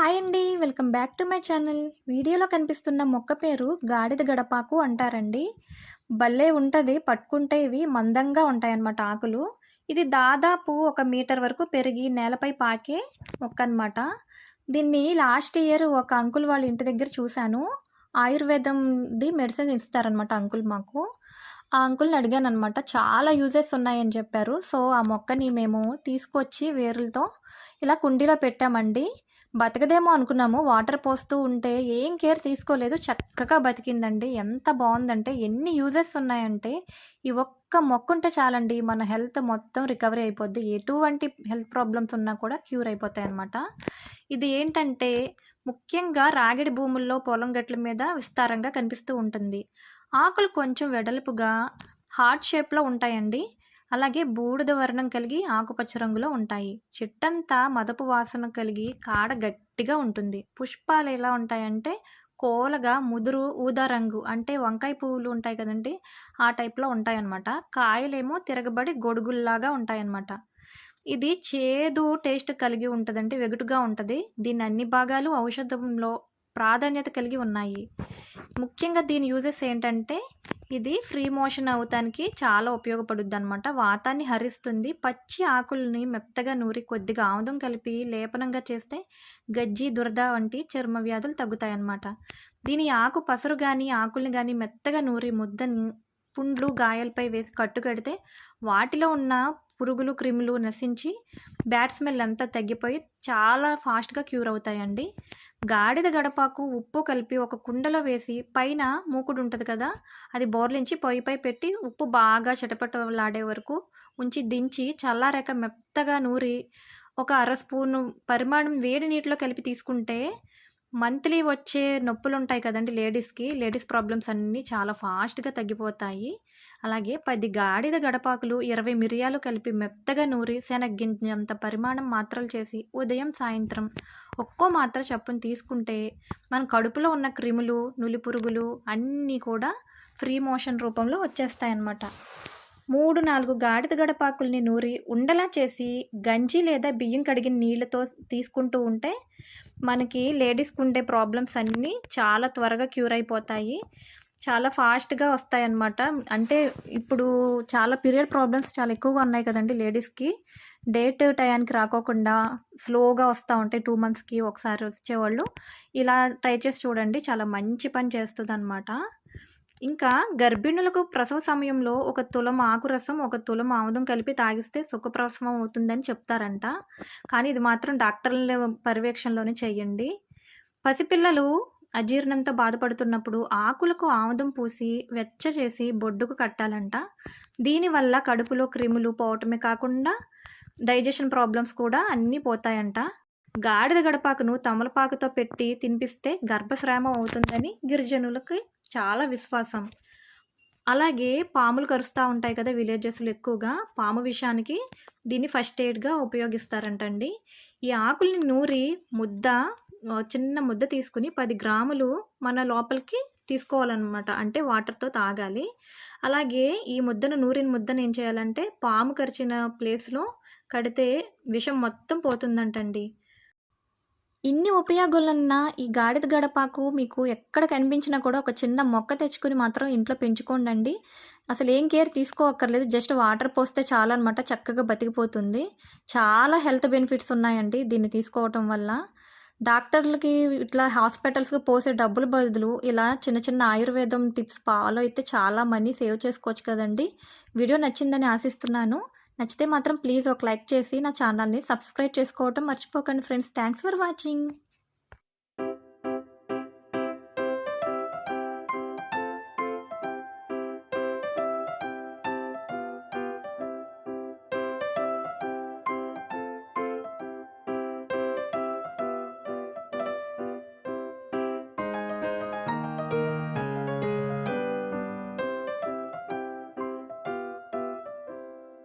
Hi అండి. Welcome back to my channel. వీడియోలో కనిపిస్తున్న మొక్క పేరు గాడిద గడపాకు అంటారండి. భలే ఉంటుంది పట్టుకుంటే ఇవి మందంగా ఉంటాయన్నమాట ఆకులు. ఇది దాదాపు ఒక మీటర్ వరకు పెరిగి నేలపై పాకే మొక్క అనమాట దీన్ని లాస్ట్ ఇయర్ ఒక అంకుల్ వాళ్ళ ఇంటి దగ్గర చూశాను. ఆయుర్వేదంది మెడిసిన్ ఇస్తారనమాట అంకుల్ మాకు. ఆ అంకుల్ని అడిగాను అనమాట చాలా యూజెస్ ఉన్నాయని చెప్పారు. సో ఆ మొక్కని మేము తీసుకొచ్చి వేరులతో ఇలా కుండీలో పెట్టామండి. బతకదేమో అనుకున్నాము. వాటర్ పోస్తూ ఉంటే ఏం కేర్ తీసుకోలేదు. చక్కగా బతికిందండి. ఎంత బాగుందంటే ఎన్ని యూజెస్ ఉన్నాయంటే ఈ ఒక్క మొక్క ఉంటే చాలండి. మన హెల్త్ మొత్తం రికవరీ అయిపోద్ది. ఎటువంటి హెల్త్ ప్రాబ్లమ్స్ ఉన్నా కూడా క్యూర్ అయిపోతాయి అన్నమాట ఇది ఏంటంటే ముఖ్యంగా రాగిడి భూముల్లో పొలం గట్ల మీద విస్తారంగా కనిపిస్తూ ఉంటుంది. ఆకులు కొంచెం వెడల్పుగా హార్ట్ షేప్లో ఉంటాయండి. అలాగే బూడిద వర్ణం కలిగి ఆకుపచ్చ రంగులో ఉంటాయి. చెట్టంతా మదపు వాసన కలిగి కాడ గట్టిగా ఉంటుంది. పుష్పాలు ఎలా ఉంటాయంటే కోలగా ముదురు ఊదా రంగు అంటే వంకాయ పువ్వులు ఉంటాయి కదండి ఆ టైప్లో ఉంటాయన్నమాట. కాయలేమో తిరగబడి గొడుగుల్లాగా ఉంటాయన్నమాట. ఇది చేదు టేస్ట్ కలిగి ఉంటుందంటే వెగుటుగా ఉంటుంది. దీని అన్ని భాగాలు ఔషధంలో ప్రాధాన్యత కలిగి ఉన్నాయి. ముఖ్యంగా దీని యూజెస్ ఏంటంటే ఇది ఫ్రీ మోషన్ అవటానికి చాలా ఉపయోగపడుద్ది అనమాట వాతాన్ని హరిస్తుంది. పచ్చి ఆకుల్ని మెత్తగా నూరి కొద్దిగా ఆముదం కలిపి లేపనంగా చేస్తే గజ్జి దురద వంటి చర్మ వ్యాధులు తగ్గుతాయన్నమాట. దీని ఆకు పసరు కానీ ఆకుల్ని కానీ మెత్తగా నూరి ముద్దని పుండ్లు గాయాలపై వేసి కట్టుకడితే వాటిలో ఉన్న పురుగులు క్రిములు నశించి బ్యాడ్ స్మెల్ అంతా తగ్గిపోయి చాలా ఫాస్ట్గా క్యూర్ అవుతాయండి. గాడిద గడపాకు ఉప్పు కలిపి ఒక కుండలో వేసి పైన మూకుడు ఉంటుంది కదా అది బోర్లించి పొయ్యిపై పెట్టి ఉప్పు బాగా చిటపటలాడే వరకు ఉంచి దించి చల్లారాక మెత్తగా నూరి ఒక అర స్పూను పరిమాణం వేడి నీటిలో కలిపి తీసుకుంటే మంత్లీ వచ్చే నొప్పులు ఉంటాయి కదండి లేడీస్కి. లేడీస్ ప్రాబ్లమ్స్ అన్నీ చాలా ఫాస్ట్గా తగ్గిపోతాయి. అలాగే పది గాడిద గడపాకులు ఇరవై మిరియాలు కలిపి మెత్తగా నూరి శనగ్గింజంత పరిమాణం మాత్రలు చేసి ఉదయం సాయంత్రం ఒక్కో మాత్ర చప్పును తీసుకుంటే మన కడుపులో ఉన్న క్రిములు నులి పురుగులు అన్నీ కూడా ఫ్రీ మోషన్ రూపంలో వచ్చేస్తాయన్నమాట. మూడు నాలుగు గాడిద గడపాకుల్ని నూరి ఉండలా చేసి గంజి లేదా బియ్యం కడిగిన నీళ్ళతో తీసుకుంటూ ఉంటే మనకి లేడీస్కి ఉండే ప్రాబ్లమ్స్ అన్నీ చాలా త్వరగా క్యూర్ అయిపోతాయి. చాలా ఫాస్ట్గా వస్తాయి అన్నమాట అంటే ఇప్పుడు చాలా పీరియడ్ ప్రాబ్లమ్స్ చాలా ఎక్కువగా ఉన్నాయి కదండి లేడీస్కి. డేట్ టయానికి రాకోకుండా స్లోగా వస్తూ ఉంటాయి టూ మంత్స్కి ఒకసారి వచ్చేవాళ్ళు. ఇలా ట్రై చేసి చూడండి. చాలా మంచి పని చేస్తుంది అనమాట ఇంకా గర్భిణులకు ప్రసవ సమయంలో ఒక తులం ఆకురసం ఒక తులం ఆముదం కలిపి తాగిస్తే సుఖప్రసవం అవుతుందని చెప్తారంట. కానీ ఇది మాత్రం డాక్టర్ల పర్యవేక్షణలోనే చేయండి. పసిపిల్లలు అజీర్ణంతో బాధపడుతున్నప్పుడు ఆకులకు ఆముదం పూసి వెచ్చ చేసి బొడ్డుకు కట్టాలంట. దీనివల్ల కడుపులో క్రిములు పోవటమే కాకుండా డైజెషన్ ప్రాబ్లమ్స్ కూడా అన్నీ పోతాయంట. గాడిద గడపాకును తమలపాకుతో పెట్టి తినిపిస్తే గర్భస్రామం అవుతుందని గిరిజనులకి చాలా విశ్వాసం. అలాగే పాములు కరుస్తూ ఉంటాయి కదా విలేజెస్లో ఎక్కువగా పాము విషయానికి దీన్ని ఫస్ట్ ఎయిడ్గా ఉపయోగిస్తారంటండి. ఈ ఆకుల్ని నూరి ముద్ద చిన్న ముద్ద తీసుకుని పది గ్రాములు మన లోపలికి తీసుకోవాలన్నమాట. అంటే వాటర్తో తాగాలి. అలాగే ఈ ముద్దను నూరిన ముద్దను ఏం చేయాలంటే పాము కరిచిన ప్లేస్లో కడితే విషం మొత్తం పోతుందంటండి. ఇన్ని ఉపయోగాలున్న ఈ గాడిద గడపాకు మీకు ఎక్కడ కనిపించినా కూడా ఒక చిన్న మొక్క తెచ్చుకుని మాత్రం ఇంట్లో పెంచుకోండి అసలు ఏం కేర్ తీసుకోవక్కర్లేదు జస్ట్ వాటర్ పోస్తే చాలా అనమాట చక్కగా బతికిపోతుంది. చాలా హెల్త్ బెనిఫిట్స్ ఉన్నాయండి దీన్ని తీసుకోవటం వల్ల. డాక్టర్లకి ఇట్లా హాస్పిటల్స్కి పోసే డబ్బులు బదులు ఇలా చిన్న చిన్న ఆయుర్వేదం టిప్స్ ఫాలో అయితే చాలా మనీ సేవ్ చేసుకోవచ్చు కదండి. వీడియో నచ్చిందని ఆశిస్తున్నాను. నచ్చితే మాత్రం ప్లీజ్ ఒక లైక్ చేసి నా ఛానల్ని సబ్స్క్రైబ్ చేసుకోవటం మర్చిపోకండి ఫ్రెండ్స్. Thanks for watching.